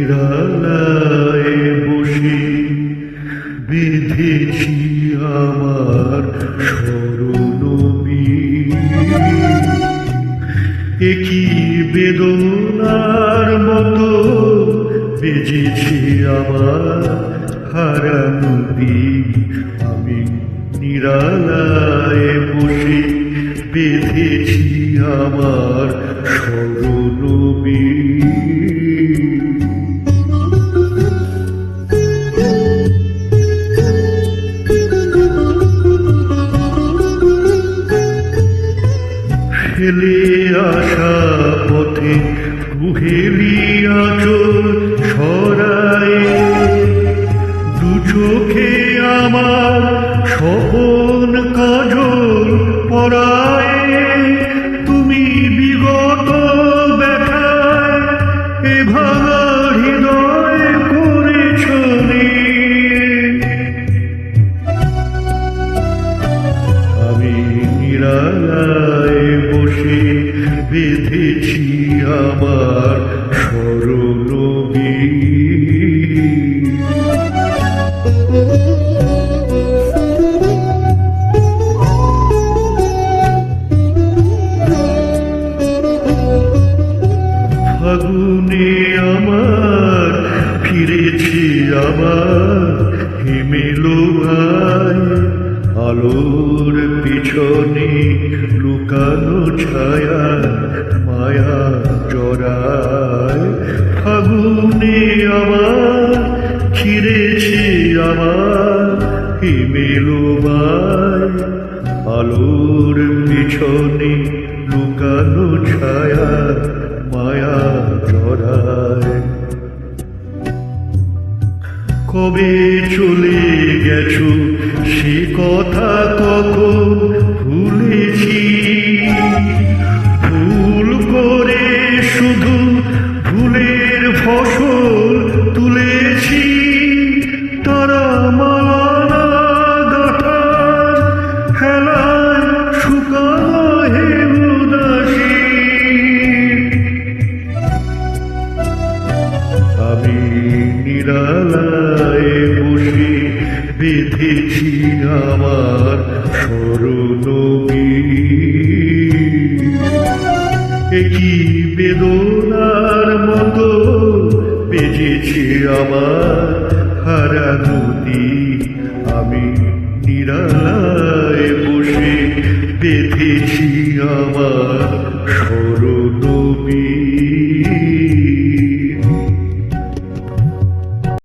নিরালায় বসে বেঁধেছি আমার স্মরণবী একই বেদনার মতো বেজেছি আমার হারানবী আমি নিরালায় বসে বেঁধেছি আমার স্মরণবী ফেলে আসা পথে গুহেলি আচল সরায়। দু চোখে আমার স্বপন কাজল পরায়। তুমি বিগত ব্যথায় এ ভাঙা হৃদয় করেছ আমি নিরালায় বসে বেঁধেছি আমার স্মরণবী ফাগুনে আমার ফিরেছি আবার হিমেলো আলোর পিছনে লুকানো ছায়া মায়া জড়ায়, ফাগুনে আমার ফিরেছি আমার হিমেলো ভাই আলোর পিছনে লুকানো ছায়া মায়া জড়ায়। কবে চলে গেছো কথা কখন ভুলেছি? ভুল করে শুধু ভুলের ফসল তুলেছি। তারা মালা গাথার হেলায় শুকানো হে উদাসী। আমি নিরালায় বসে বেঁধেছি আমার স্মরণবী একই বেদনার মতো বেজেছে আমার হারানো দিন আমি নিরালায় বসে বেঁধেছি আমার